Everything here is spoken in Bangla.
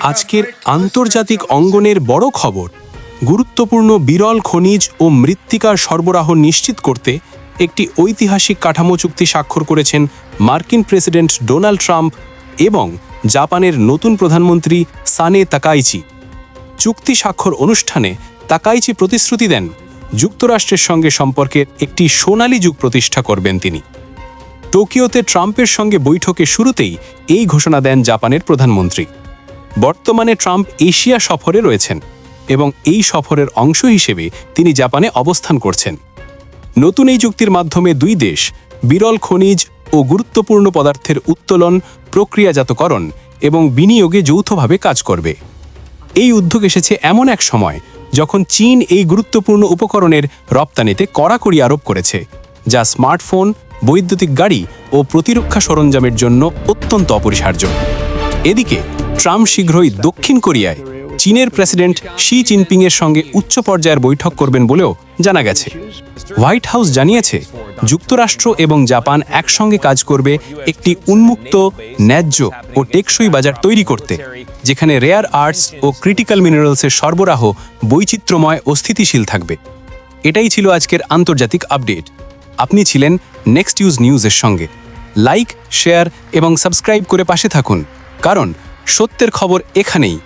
আজকের আন্তর্জাতিক অঙ্গনের বড় খবর গুরুত্বপূর্ণ বিরল খনিজ ও মৃত্তিকার সরবরাহ নিশ্চিত করতে একটি ঐতিহাসিক কাঠামো চুক্তি স্বাক্ষর করেছেন মার্কিন প্রেসিডেন্ট ডোনাল্ড ট্রাম্প এবং জাপানের নতুন প্রধানমন্ত্রী সানে তাকাইচি। চুক্তি স্বাক্ষর অনুষ্ঠানে তাকাইচি প্রতিশ্রুতি দেন যুক্তরাষ্ট্রের সঙ্গে সম্পর্কের একটি সোনালী যুগ প্রতিষ্ঠা করবেন তিনি। টোকিওতে ট্রাম্পের সঙ্গে বৈঠকে শুরুতেই এই ঘোষণা দেন জাপানের প্রধানমন্ত্রী। বর্তমানে ট্রাম্প এশিয়া সফরে রয়েছেন এবং এই সফরের অংশ হিসেবে তিনি জাপানে অবস্থান করছেন। নতুন এই চুক্তির মাধ্যমে দুই দেশ বিরল খনিজ ও গুরুত্বপূর্ণ পদার্থের উত্তোলন, প্রক্রিয়াজাতকরণ এবং বিনিয়োগে যৌথভাবে কাজ করবে। এই উদ্যোগ এসেছে এমন এক সময় যখন চীন এই গুরুত্বপূর্ণ উপকরণের রপ্তানিতে কড়াকড়ি আরোপ করেছে, যা স্মার্টফোন বৈদ্যুতিক গাড়ি ও প্রতিরক্ষা সরঞ্জামের জন্য অত্যন্ত অপরিহার্য। এদিকে ট্রাম্প শীঘ্রই দক্ষিণ কোরিয়ায় চীনের প্রেসিডেন্ট শি জিনপিংয়ের সঙ্গে উচ্চ পর্যায়ের বৈঠক করবেন বলেও জানা গেছে। হোয়াইট হাউস জানিয়েছে, যুক্তরাষ্ট্র এবং জাপান একসঙ্গে কাজ করবে একটি উন্মুক্ত, ন্যায্য ও টেকসই বাজার তৈরি করতে, যেখানে রেয়ার আর্টস ও ক্রিটিক্যাল মিনারেলসের সরবরাহ বৈচিত্র্যময় ও স্থিতিশীল থাকবে। এটাই ছিল আজকের আন্তর্জাতিক আপডেট। আপনি ছিলেন নেক্সট ইউজ নিউজের সঙ্গে। লাইক, শেয়ার এবং সাবস্ক্রাইব করে পাশে থাকুন। কারণ সত্যের খবর এখানেই।